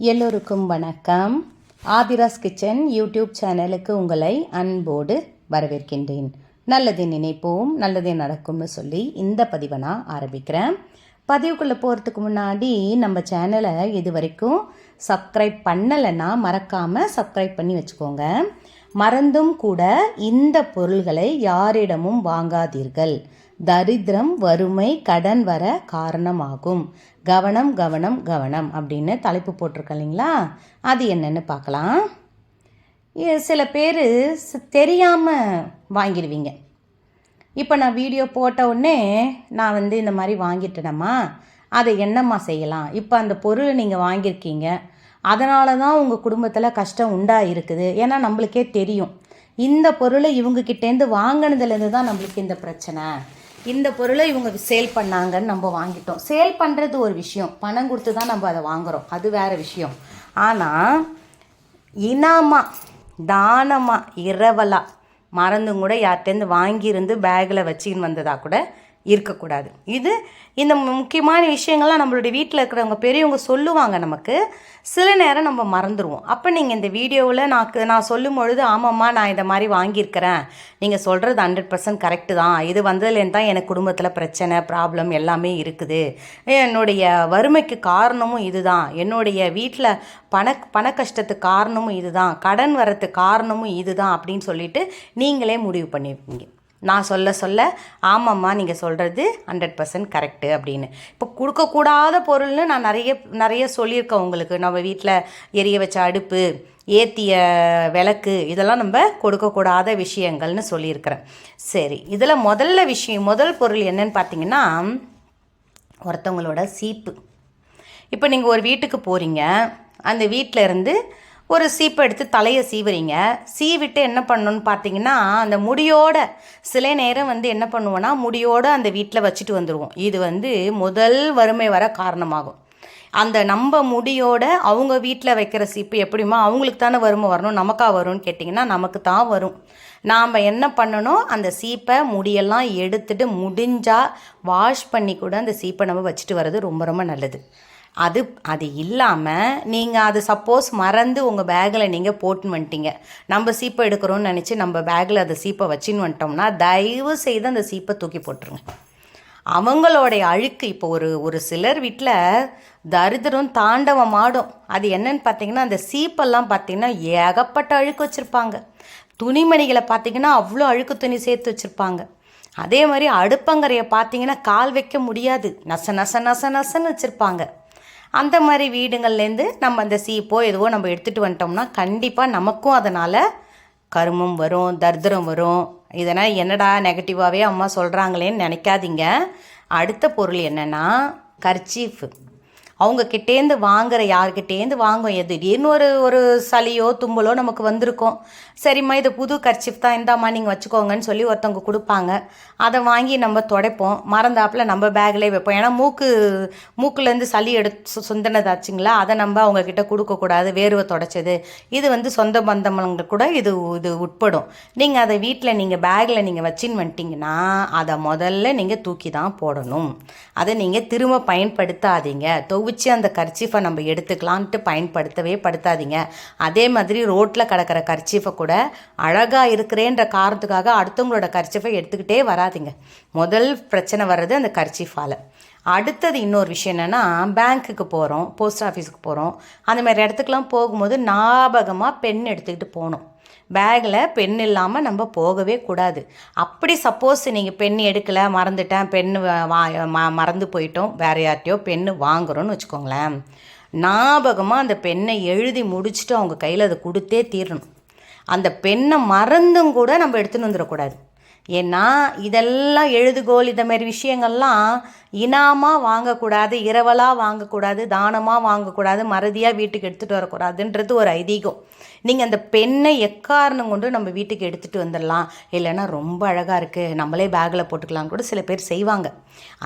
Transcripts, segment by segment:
எல்லோருக்கும் வணக்கம். Aadhira's kitchen YouTube சேனலுக்கு உங்களை அன்போடு வரவேற்கின்றேன். நல்லதை நினைப்போம் நல்லதே நடக்கும்னு சொல்லி இந்த பதிவை நான் ஆரம்பிக்கிறேன். பதிவுக்குள்ளே போகிறதுக்கு முன்னாடி நம்ம சேனலை இது வரைக்கும் சப்ஸ்கிரைப் பண்ணலைன்னா மறக்காமல் சப்ஸ்கிரைப் பண்ணி வச்சுக்கோங்க. மறந்தும் கூட இந்த பொருள்களை யாரிடமும் வாங்காதீர்கள். தரித்திரம் வறுமை கடன் வர காரணமாகும். கவனம் கவனம் கவனம் அப்படின்னு தலைப்பு போட்டிருக்கேன் இல்லைங்களா? அது என்னென்னு பார்க்கலாம். சில பேர் தெரியாமல் வாங்கிடுவீங்க. இப்போ நான் வீடியோ போட்ட உடனே நான் வந்து இந்த மாதிரி வாங்கிட்டேனம்மா அதை என்னம்மா செய்யலாம்? இப்போ அந்த பொருள் நீங்கள் வாங்கியிருக்கீங்க அதனால தான் உங்கள் குடும்பத்தில் கஷ்டம் உண்டா இருக்குது? ஏன்னா நம்மளுக்கே தெரியும். இந்த பொருளை இவங்கக்கிட்டேருந்து வாங்கினதுலேருந்து தான் நம்மளுக்கு இந்த பிரச்சனை. இந்த பொருளை இவங்க சேல் பண்ணாங்கன்னு நம்ம வாங்கிட்டோம். சேல் பண்ணுறது ஒரு விஷயம். பணம் கொடுத்து தான் நம்ம அதை வாங்குறோம். அது வேறு விஷயம். ஆனால் இனாமா தானமாக இரவலாக மறந்தும் கூட யார்கிட்டேருந்து வாங்கியிருந்து பேக்கில் வச்சுன்னு வந்ததாக கூட இருக்கக்கூடாது. இது இந்த முக்கியமான விஷயங்கள்லாம் நம்மளுடைய வீட்டில் இருக்கிறவங்க பெரியவங்க சொல்லுவாங்க நமக்கு. சில நேரம் நம்ம மறந்துடுவோம் அப்போ நீங்கள் இந்த வீடியோவில் நான் நான் சொல்லும் பொழுது ஆமாம்மா நான் இந்த மாதிரி வாங்கியிருக்கிறேன். நீங்கள் சொல்கிறது ஹண்ட்ரட் பர்சன்ட் கரெக்டு தான். இது வந்ததுலேருந்து தான் எனக்கு குடும்பத்தில் பிரச்சனை ப்ராப்ளம் எல்லாமே இருக்குது. என்னுடைய வறுமைக்கு காரணமும் இதுதான். என்னுடைய வீட்டில் பண பண கஷ்டத்துக்கு காரணமும் இதுதான். கடன் வரத்துக்கு காரணமும் இதுதான். அப்படின்னு சொல்லிட்டு நீங்களே முடிவு பண்ணியிருப்பீங்க நான் சொல்ல சொல்ல ஆமாம்மா நீங்கள் சொல்கிறது ஹண்ட்ரட் பர்சன்ட் கரெக்டு அப்படின்னு. இப்போ கொடுக்கக்கூடாத பொருள்னு நான் நிறைய நிறைய சொல்லியிருக்கேன் உங்களுக்கு. நம்ம வீட்டில் எரிய வச்ச அடுப்பு ஏற்றிய விளக்கு இதெல்லாம் நம்ம கொடுக்கக்கூடாத விஷயங்கள்னு சொல்லியிருக்கிறேன். சரி இதில் முதல்ல விஷயம் முதல் பொருள் என்னன்னு பார்த்தீங்கன்னா ஒருத்தவங்களோட சீப்பு. இப்போ நீங்கள் ஒரு வீட்டுக்கு போகிறீங்க அந்த வீட்டில் இருந்து ஒரு சீப்பை எடுத்து தலையை சீவுறீங்க. சீவிட்டு என்ன பண்ணணும்னு பார்த்தீங்கன்னா அந்த முடியோட சில நேரம் வந்து என்ன பண்ணுவோன்னா முடியோட அந்த வீட்டில் வச்சுட்டு வந்துடுவோம் இது வந்து முதல் வறுமை வர காரணமாகும். அந்த நம்ம முடியோட அவங்க வீட்டில் வைக்கிற சீப்பு எப்படிமா அவங்களுக்கு தானே வறுமை வரணும் நமக்கா வரும்னு கேட்டிங்கன்னா நமக்கு தான் வரும். நாம் என்ன பண்ணணும் அந்த சீப்பை முடியெல்லாம் எடுத்துட்டு முடிஞ்சால் வாஷ் பண்ணி கூட அந்த சீப்பை நம்ம வச்சுட்டு வர்றது ரொம்ப ரொம்ப நல்லது. அது அது இல்லாமல் நீங்கள் அது சப்போஸ் மறந்து உங்கள் பேக்கில் நீங்கள் போட்டுன்னு வந்துட்டீங்க. நம்ம சீப்பை எடுக்கிறோன்னு நினச்சி நம்ம பேக்கில் அதை சீப்பை வச்சுன்னு வந்துட்டோம்னா தயவு செய்து அந்த சீப்பை தூக்கி போட்டுருங்க. அவங்களோடைய அழுக்கு இப்போ ஒரு ஒரு சிலர் வீட்டில் தரித்திரம் தாண்டவம் ஆடும். அது என்னன்னு பார்த்தீங்கன்னா அந்த சீப்பெல்லாம் பார்த்தீங்கன்னா ஏகப்பட்ட அழுக்கு வச்சுருப்பாங்க. துணிமணிகளை பார்த்தீங்கன்னா அவ்வளோ அழுக்கு துணி சேர்த்து வச்சுருப்பாங்க. அதே மாதிரி அடுப்பங்கரையை பார்த்தீங்கன்னா கால் வைக்க முடியாது. நச நச நச நசன்னு வச்சுருப்பாங்க. அந்த மாதிரி வீடுங்கள்லேருந்து நம்ம அந்த சீப்போ எதுவோ நம்ம எடுத்துகிட்டு வந்துட்டோம்னா கண்டிப்பாக நமக்கும் அதனால் கருமம் வரும் தர்தரம் வரும். இதனால் என்னடா நெகட்டிவாகவே அம்மா சொல்கிறாங்களேன்னு நினைக்காதீங்க. அடுத்த பொருள் என்னென்னா கர்ச்சீஃப் அவங்க வாங்குற யார்கிட்டேருந்து வாங்கும் எது? திடீர்னு ஒரு ஒரு சளியோ தும்பலோ நமக்கு வந்திருக்கும். சரிம்மா இது புது கர்ச்சிப் தான் இந்தாம்மா நீங்கள் வச்சுக்கோங்கன்னு சொல்லி ஒருத்தவங்க கொடுப்பாங்க. அதை வாங்கி நம்ம துடைப்போம். மறந்தாப்பில் நம்ம பேக்லேயே வைப்போம். ஏன்னா மூக்கு மூக்குலேருந்து சளி எடுத்து சுந்தனதாச்சுங்களா? அதை நம்ம அவங்கக்கிட்ட கொடுக்கக்கூடாது. வேர்வை தொடச்சது. இது வந்து சொந்த பந்தமங்க கூட இது இது உட்படும். நீங்கள் அதை வீட்டில் நீங்கள் பேக்கில் நீங்கள் வச்சின்னு வந்துட்டீங்கன்னா அதை முதல்ல நீங்கள் தூக்கி தான் போடணும். அதை நீங்கள் திரும்ப பயன்படுத்தாதீங்க. குவிச்சு அந்த கர்ச்சீஃபை நம்ம எடுத்துக்கலான்ட்டு பயன்படுத்தவே படுத்தாதீங்க. அதே மாதிரி ரோட்டில் கிடக்கிற கர்ச்சீஃபை கூட அழகாக இருக்கிறேன்ற காரணத்துக்காக அடுத்தவங்களோட கர்ச்சீஃபை எடுத்துக்கிட்டே வராதீங்க. முதல் பிரச்சனை வர்றது அந்த கர்ச்சீஃபால். அடுத்தது இன்னொரு விஷயம் என்னென்னா பேங்க்குக்கு போகிறோம் போஸ்ட் ஆஃபீஸுக்கு போகிறோம் அந்த மாதிரி இடத்துக்குலாம் போகும்போது ஞாபகமாக பெண் எடுத்துக்கிட்டு போகணும். பேக்கில் பென் இல்லாமல் நம்ம போகவே கூடாது. அப்படி சப்போஸ் நீங்கள் பென் எடுக்கலை மறந்துட்டேன் பென்னு வா ம- மறந்து போயிட்டோம் வேறு யார்ட்டையோ பென்னு வாங்குகிறோன்னு வச்சுக்கோங்களேன். ஞாபகமாக அந்த பெண்ணை எழுதி முடிச்சுட்டு அவங்க கையில் அதை கொடுத்தே தீரணும். அந்த பெண்ணை மறந்தும் கூட நம்ம எடுத்துன்னு வந்துடக்கூடாது. ஏன்னா இதெல்லாம் எழுதுகோல் இந்த மாதிரி விஷயங்கள்லாம் இனாமாக வாங்கக்கூடாது இரவலாக வாங்கக்கூடாது தானமாக வாங்கக்கூடாது மறதியாக வீட்டுக்கு எடுத்துகிட்டு வரக்கூடாதுன்றது ஒரு ஐதீகம். நீங்கள் அந்த பெண்ணை எக்காரணம் கொண்டு நம்ம வீட்டுக்கு எடுத்துகிட்டு வந்துடலாம்? இல்லைன்னா ரொம்ப அழகாக இருக்குது நம்மளே பேக்கில் போட்டுக்கலாம் கூட சில பேர் செய்வாங்க.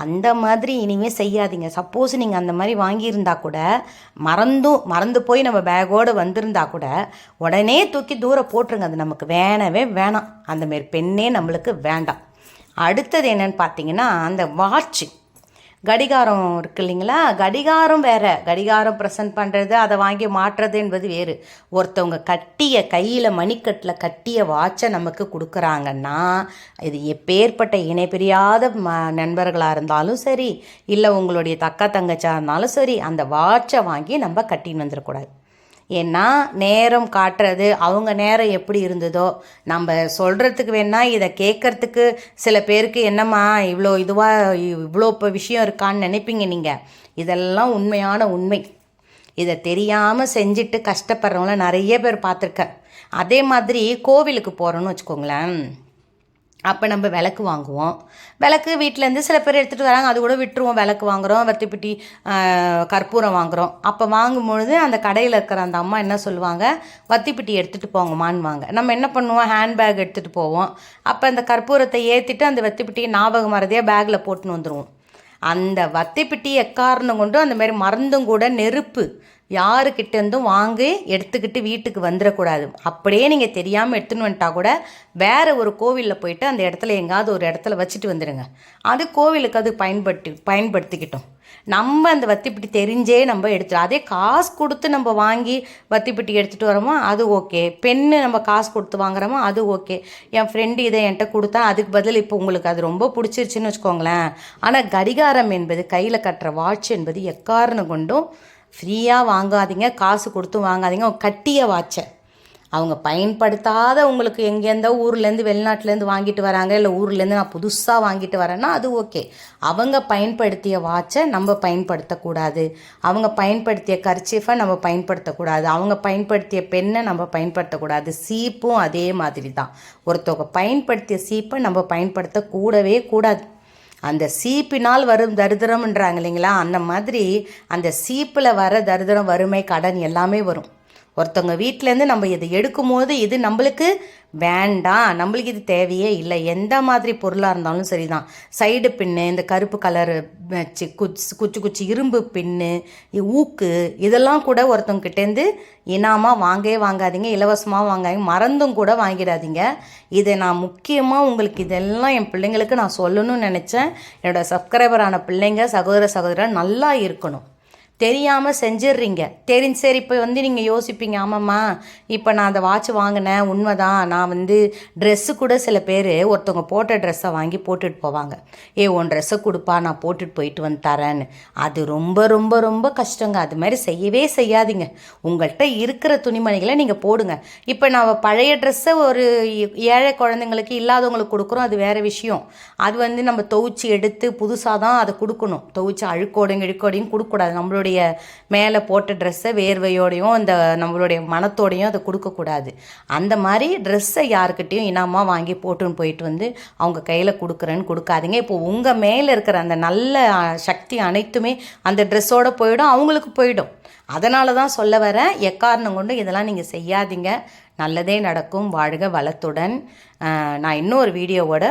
அந்த மாதிரி இனிமேல் செய்யாதீங்க. சப்போஸ் நீங்கள் அந்த மாதிரி வாங்கியிருந்தா கூட மறந்தும் மறந்து போய் நம்ம பேக்கோடு வந்திருந்தா கூட உடனே தூக்கி தூரம் போட்டுருங்க. அது நமக்கு வேணவே வேணாம். அந்தமாரி பெண்ணே நம்மளுக்கு வேண்டாம். அடுத்தது என்னன்னு பார்த்தீங்கன்னா அந்த வாட்ச் கடிகாரம் இருக்கு இல்லைங்களா? கடிகாரம் வேற. கடிகாரம் ப்ரெசன்ட் பண்ணுறது அதை வாங்கி மாட்டுறது என்பது வேறு. ஒருத்தவங்க கட்டிய கையில் மணிக்கட்டில் கட்டிய வாட்சை நமக்கு கொடுக்குறாங்கன்னா இது எப்பேற்பட்ட இணை பிரியாத ம நண்பர்களாக இருந்தாலும் சரி இல்லை உங்களுடைய தக்கா தங்கச்சியாக இருந்தாலும் சரி அந்த வாட்சை வாங்கி நம்ம கட்டின்னு வந்துடக்கூடாது ஏன்னா நேரம் காட்டுறது அவங்க நேரம் எப்படி இருந்ததோ நம்ம சொல்கிறதுக்கு வேணால் இதை கேட்குறதுக்கு சில பேருக்கு என்னம்மா இவ்வளோ இதுவாக இவ்வளோ இப்போ விஷயம் இருக்கான்னு நினைப்பீங்க நீங்கள் இதெல்லாம் உண்மையான உண்மை. இதை தெரியாமல் செஞ்சுட்டு கஷ்டப்படுறவங்கள நிறைய பேர் பார்த்துருக்கேன் அதே மாதிரி கோவிலுக்கு போகிறோன்னு வச்சுக்கோங்களேன். அப்போ நம்ம விளக்கு வாங்குவோம். விளக்கு வீட்டிலேருந்து சில பேர் எடுத்துகிட்டு வராங்க. அது கூட விட்டுருவோம். விளக்கு வாங்குகிறோம் வத்திப்பிட்டி கற்பூரம் வாங்குகிறோம் அப்போ வாங்கும்பொழுது அந்த கடையில் இருக்கிற அந்த அம்மா என்ன சொல்லுவாங்க? வத்திப்பிட்டி எடுத்துகிட்டு போங்கம்மான்னு வாங்க. நம்ம என்ன பண்ணுவோம்? ஹேண்ட்பேக் எடுத்துகிட்டு போவோம். அப்போ அந்த கற்பூரத்தை ஏற்றிட்டு அந்த வத்திப்பிட்டியை ஞாபகம் மறதியாக பேக்கில் போட்டுன்னு வந்துடுவோம் அந்த வத்திப்பிட்டி எக்காரணம் கொண்டு அந்தமாரி மருந்தும் மறந்தும் கூட நெருப்பு யாருக்கிட்டேருந்தும் வாங்கி எடுத்துக்கிட்டு வீட்டுக்கு வந்துடக்கூடாது. அப்படியே நீங்கள் தெரியாமல் எடுத்துன்னு வந்துட்டா கூட வேறு ஒரு கோவிலில் போயிட்டு அந்த இடத்துல எங்கேயாவது ஒரு இடத்துல வச்சுட்டு வந்துடுங்க. அது கோவிலுக்கு அது பயன்படுத்தி பயன்படுத்திக்கிட்டோம். நம்ம அந்த வத்திப்பிட்டி தெரிஞ்சே நம்ம எடுத்துடும் அதே காசு கொடுத்து நம்ம வாங்கி வத்திப்பிட்டி எடுத்துகிட்டு வரோமோ அது ஓகே. பெண்ணு நம்ம காசு கொடுத்து வாங்குறோமோ அது ஓகே. என் ஃப்ரெண்டு இதை என்கிட்ட கொடுத்தா அதுக்கு பதில் இப்போ உங்களுக்கு அது ரொம்ப பிடிச்சிருச்சுன்னு வச்சுக்கோங்களேன். ஆனால் கடிகாரம் என்பது கையில் கட்டுற வாட்ச் என்பது எக்காரணம் கொண்டும் ஃப்ரீயாக வாங்காதீங்க காசு கொடுத்து வாங்காதீங்க. கட்டிய வாட்சை. அவங்க பயன்படுத்தாத உங்களுக்கு எங்கேருந்தோ ஊர்லேருந்து வெளிநாட்டிலேருந்து வாங்கிட்டு வராங்க இல்லை ஊர்லேருந்து நான் புதுசாக வாங்கிட்டு வரேன்னா அது ஓகே. அவங்க பயன்படுத்திய வாட்சை நம்ம பயன்படுத்தக்கூடாது. அவங்க பயன்படுத்திய கர்ச்சீஃபை நம்ம பயன்படுத்தக்கூடாது. அவங்க பயன்படுத்திய பெண்ணை நம்ம பயன்படுத்தக்கூடாது. சீப்பும் அதே மாதிரி தான் ஒருத்தவங்க பயன்படுத்திய சீப்பை நம்ம பயன்படுத்த கூடவே கூடாது. அந்த சீப்பினால் வரும் தரித்திரம்ன்றாங்க இல்லைங்களா? அந்த மாதிரி அந்த சீப்பில் வர தரித்திரம் வறுமை கடன் எல்லாமே வரும். ஒருத்தவங்க வீட்டிலேருந்து நம்ம இதை எடுக்கும்போது இது நம்மளுக்கு வேண்டாம் நம்மளுக்கு இது தேவையே இல்லை. எந்த மாதிரி பொருளாக இருந்தாலும் சரி தான் சைடு பின்னு இந்த கருப்பு கலரு குச்சி குச்சி குச்சி இரும்பு பின்னு ஊக்கு இதெல்லாம் கூட ஒருத்தவங்கிட்டேருந்து இனாமாக வாங்கவே வாங்காதீங்க இலவசமாக வாங்காதீங்க மறந்தும் கூட வாங்கிடாதீங்க. இதை நான் முக்கியமாக உங்களுக்கு இதெல்லாம் என் பிள்ளைங்களுக்கு நான் சொல்லணும்னு நினச்சேன். என்னோடய சப்ஸ்கிரைபரான பிள்ளைங்க சகோதர சகோதரர் நல்லா இருக்கணும். தெரியாமல் செஞ்சிடுறீங்க தெரிஞ்சு சரி இப்போ வந்து நீங்கள் யோசிப்பீங்க ஆமாம்மா இப்போ நான் அந்த வாட்ச் வாங்கினேன் உண்மைதான். நான் வந்து ட்ரெஸ்ஸு கூட சில பேர் ஒருத்தவங்க போட்ட ட்ரெஸ்ஸை வாங்கி போட்டுட்டு போவாங்க. ஏ உன் ட்ரெஸ்ஸை கொடுப்பா நான் போட்டுட்டு போயிட்டு வந்து தரேன்னு. அது ரொம்ப ரொம்ப ரொம்ப கஷ்டங்க. அது மாதிரி செய்யவே செய்யாதீங்க. உங்கள்கிட்ட இருக்கிற துணிமணிகளை நீங்கள் போடுங்க. இப்போ நான் பழைய ட்ரெஸ்ஸை ஒரு ஏழை குழந்தைங்களுக்கு இல்லாதவங்களுக்கு கொடுக்குறோம் அது வேறு விஷயம். அது வந்து நம்ம துவச்சி எடுத்து புதுசாக தான் அதை கொடுக்கணும். துவச்சி அழுக்கோடையும் இழுக்கோடையும் கொடுக்கக்கூடாது. நம்மளுடைய நம்மளுடைய மேலே போட்ட ட்ரெஸ்ஸை வேர்வையோடையும் அந்த நம்மளுடைய மனத்தோடையும் அதை கொடுக்கக்கூடாது. அந்த மாதிரி ட்ரெஸ்ஸை யாருக்கிட்டேயும் இனமாக வாங்கி போட்டுன்னு போயிட்டு வந்து அவங்க கையில் கொடுக்குறேன்னு கொடுக்காதீங்க. இப்போ உங்கள் மேலே இருக்கிற அந்த நல்ல சக்தி அனைத்துமே அந்த ட்ரெஸ்ஸோடு போயிடும் அவங்களுக்கு போயிடும். அதனால தான் சொல்ல வரேன் எக்காரணம் கொண்டு இதெல்லாம் நீங்கள் செய்யாதீங்க. நல்லதே நடக்கும். வாழ்க வளத்துடன். நான் இன்னொரு வீடியோவோட